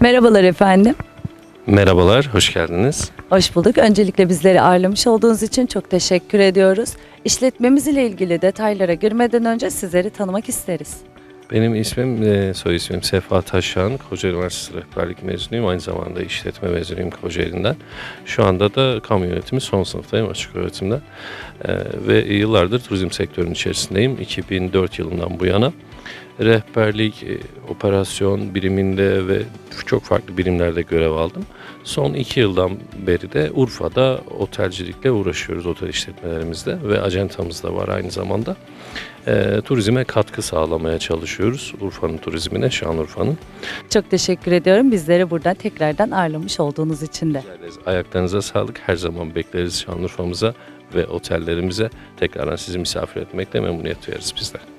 Merhabalar efendim. Merhabalar, hoş geldiniz. Hoş bulduk. Öncelikle bizleri ağırlamış olduğunuz için çok teşekkür ediyoruz. İşletmemiz ile ilgili detaylara girmeden önce sizleri tanımak isteriz. Benim ismim, e, soy ismim Sefa Taşan. Kocaeli Üniversitesi Rehberlik mezunuyum. Aynı zamanda işletme mezunuyum Kocaeli'nden. Şu anda da kamu yönetimi son sınıftayım açık öğretimde. E, ve yıllardır turizm sektörünün içerisindeyim. 2004 yılından bu yana. Rehberlik, e, operasyon biriminde ve çok farklı birimlerde görev aldım. Son iki yıldan beri de Urfa'da otelcilikle uğraşıyoruz otel işletmelerimizde ve acentamız da var aynı zamanda. E, turizme katkı sağlamaya çalışıyoruz. Urfa'nın turizmine, Şanlıurfa'nın. Çok teşekkür ediyorum bizleri buradan tekrardan ağırlamış olduğunuz için de. Ayaklarınıza sağlık. Her zaman bekleriz Şanlıurfa'mıza ve otellerimize. Tekrardan sizi misafir etmekle memnuniyet duyarız bizler.